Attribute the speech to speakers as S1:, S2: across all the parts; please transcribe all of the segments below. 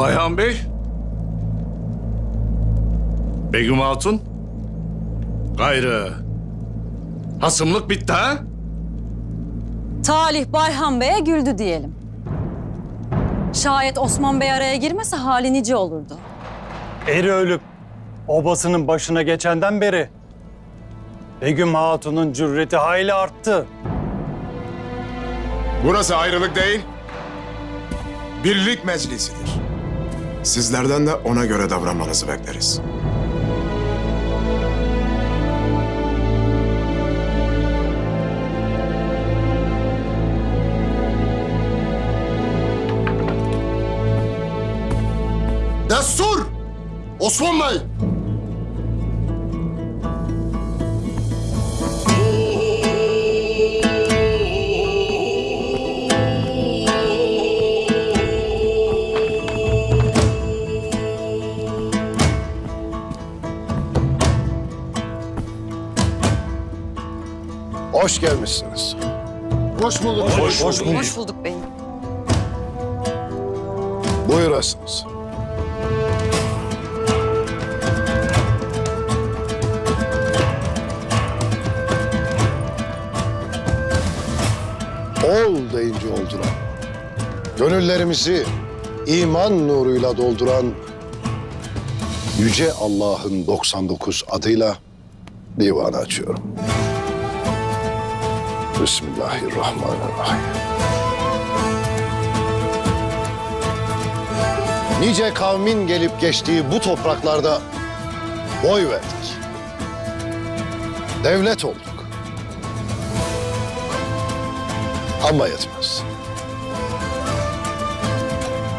S1: Bayhan Bey. Begüm Hatun. Gayrı. Hasımlık bitti ha?
S2: Talih Bayhan Bey'e güldü diyelim. Şayet Osman Bey araya girmese hali nice olurdu.
S3: Eri ölüp obasının başına geçenden beri Begüm Hatun'un cürreti hayli arttı.
S4: Burası ayrılık değil, birlik meclisidir. Sizlerden de ona göre davranmanızı bekleriz.
S5: Destur! Osman Bey!
S6: Gelmişsiniz.
S5: Hoş bulduk.
S3: Hoş, hoş bulduk.
S2: Hoş bulduk beyim.
S6: Buyurasınız. Ol deyince olduran, gönüllerimizi iman nuruyla dolduran Yüce Allah'ın 99 adıyla divanı açıyorum. Bismillahirrahmanirrahim. Nice kavmin gelip geçtiği bu topraklarda boy verdik. Devlet olduk. Ama yetmez.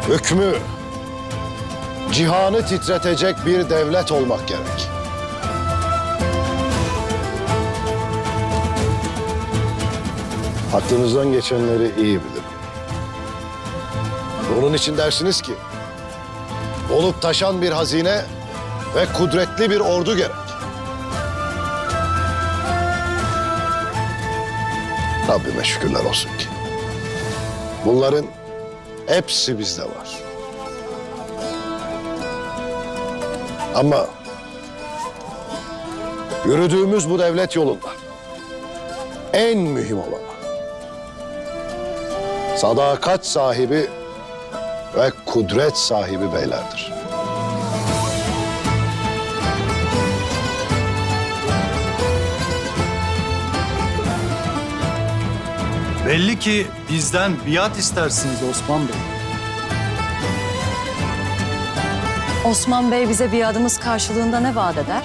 S6: Hükmü, cihanı titretecek bir devlet olmak gerek. Aklınızdan geçenleri iyi bilirim. Onun için dersiniz ki, olup taşan bir hazine ve kudretli bir ordu gerek. Rabbime şükürler olsun ki. Bunların hepsi bizde var. Ama yürüdüğümüz bu devlet yolunda en mühim olan sadakat sahibi ve kudret sahibi beylerdir.
S3: Belli ki bizden biat istersiniz Osman Bey.
S2: Osman Bey bize bir adımız karşılığında ne vaat eder?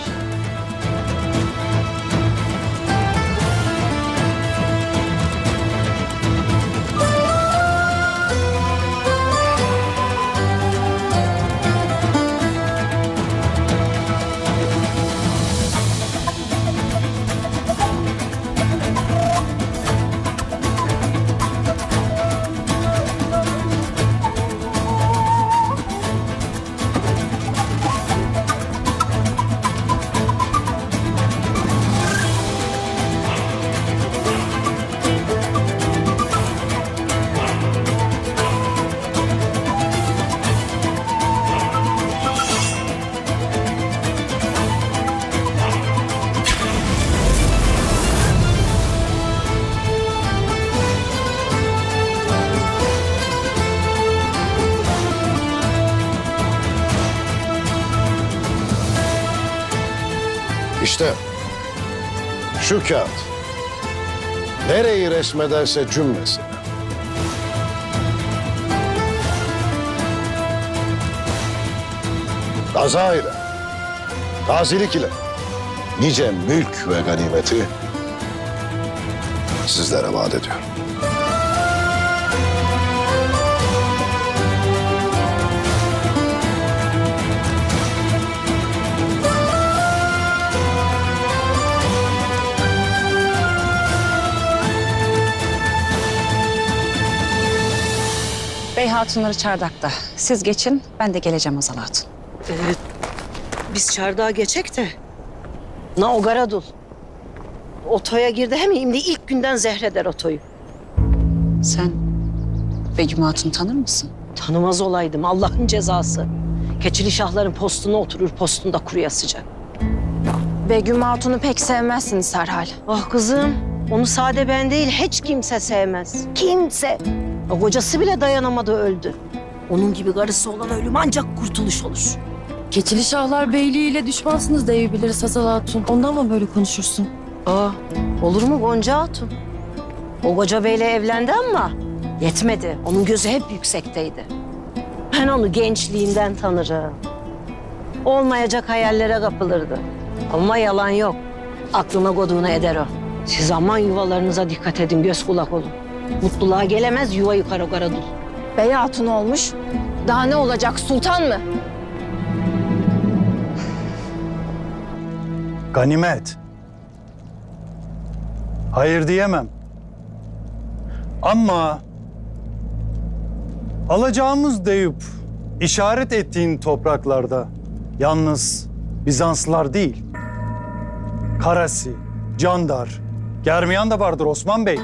S6: İşte şu kağıt nereyi resmederse cümlesi. Gaza ile, gazilik ile nice mülk ve ganimeti sizlere vaat ediyorum.
S7: Bey hatunları çardakta. Siz geçin, ben de geleceğim Azal Hatun.
S8: Biz çardağa geçek de. Na o garadul. Otoya girdi hem şimdi ilk günden zehreder otoyu.
S7: Sen Begüm Hatun tanır mısın?
S8: Tanımaz olaydım Allah'ın cezası. Keçili şahların postuna oturur postunda kuruya sıcak.
S7: Begüm Hatun'u pek sevmezsiniz herhal.
S8: Ah kızım, onu sade ben değil hiç kimse sevmez. Kimse. O kocası bile dayanamadı öldü. Onun gibi karısı olan ölüm ancak kurtuluş olur.
S9: Keçili Şahlar Beyliği ile düşmansınız diyebiliriz Hazal Hatun. Ondan mı böyle konuşursun?
S8: Aa, olur mu Gonca Hatun? O koca beyle evlendi ama yetmedi. Onun gözü hep yüksekteydi. Ben onu gençliğinden tanırım. Olmayacak hayallere kapılırdı. Ama yalan yok. Aklına koduğunu eder o. Siz aman yuvalarınıza dikkat edin, göz kulak olun. Mutluluğa gelemez, yuva yukarı kara dul.
S7: Bey Hatun olmuş. Daha ne olacak sultan mı?
S3: Ganimet. Hayır diyemem. Ama alacağımız deyip işaret ettiğin topraklarda yalnız Bizanslılar değil. Karasi, Candar, Germiyan da vardır Osman Bey.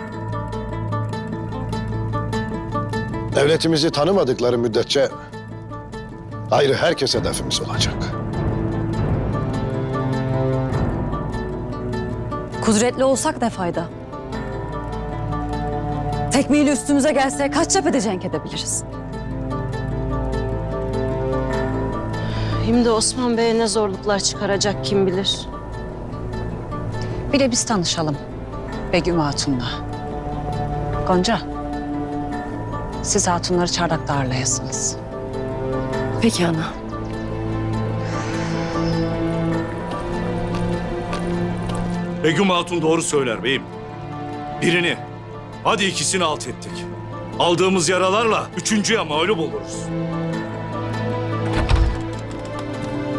S6: Devletimizi tanımadıkları müddetçe ayrı herkes hedefimiz olacak.
S2: Kudretli olsak ne fayda? Tekmeyle üstümüze gelse kaç cephede cenk edebiliriz?
S8: Şimdi Osman Bey'e ne zorluklar çıkaracak kim bilir.
S7: Bir de biz tanışalım Begüm Hatun'la. Gonca, siz hatunları çardakta ağırlayasınız.
S9: Peki ana.
S1: Begüm Hatun doğru söyler beyim. Birini, hadi ikisini alt ettik. Aldığımız yaralarla üçüncüye mağlup oluruz.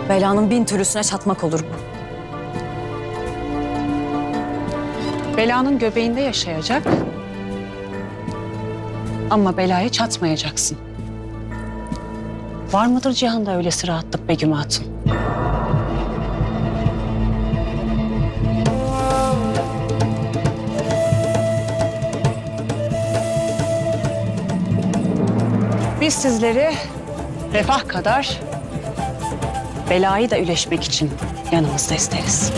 S2: Belanın bin türlüsüne çatmak olur bu.
S7: Belanın göbeğinde yaşayacak. Ama belaya çatmayacaksın. Var mıdır cihanda öylesi rahatlık Begüm Hatun? Biz sizleri refah kadar belayı da üleşmek için yanımızda isteriz.